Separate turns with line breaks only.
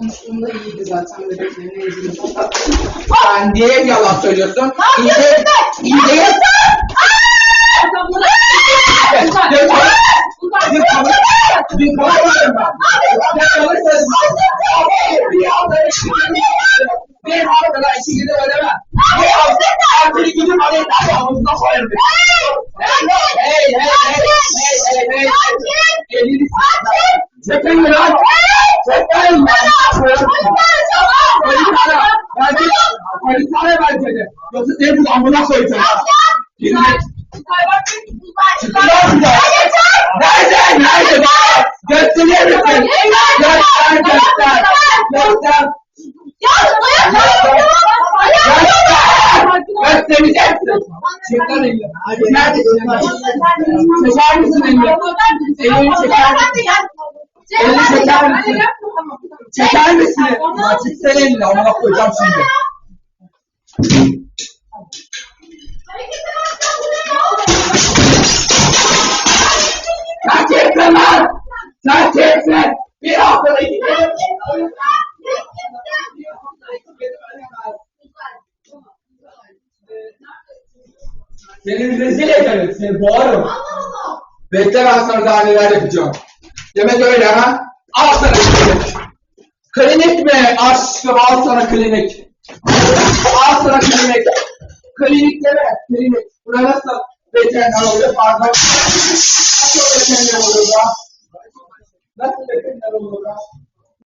konuştuğunda iyiydi zaten bebeklerin ilgili.
Sen niye yalan söylüyorsun?
Ne yapıyorsun
İnce, ince, bir kavga, bir kavga var mı? Bir kavga var mı? Bir hafta bir hafta işi gidip ödeme. Bir hafta bir gidip araya da havuzuna koyarım. Hey, hey, hey, hey, hey, hey, hey. Elini Çekin lan. Çekin lan. Polisara. Bence, polisara bence de. Yoksa seni bu amına koyacağım. Dinle. Çıkın lan buradan. Nerede? Nerede? Gösterir misin? Göster, göster. Göster. Göstereceksin. Çıkar elini. Neredesin? Çeker misin elini? Elini çeker misin? Elini çeker misin? Çeker misin? Ya çeksene elini. Amına koyacağım şimdi. Sen çeksin lan! Sen çeksin! Bir haftada kere... Seni rezil ederim, seni boğarım. Bekle ben sana daha neler yapacağım. Demek öyle ha? Al sana klinik. Mi? Aşkım al sana klinik. Al sana klinik. Klinik deme, klinik. Buna nasıl veteriner oluyor pardon. Nasıl veteriner oluyor ya? Nasıl veteriner oluyor ya?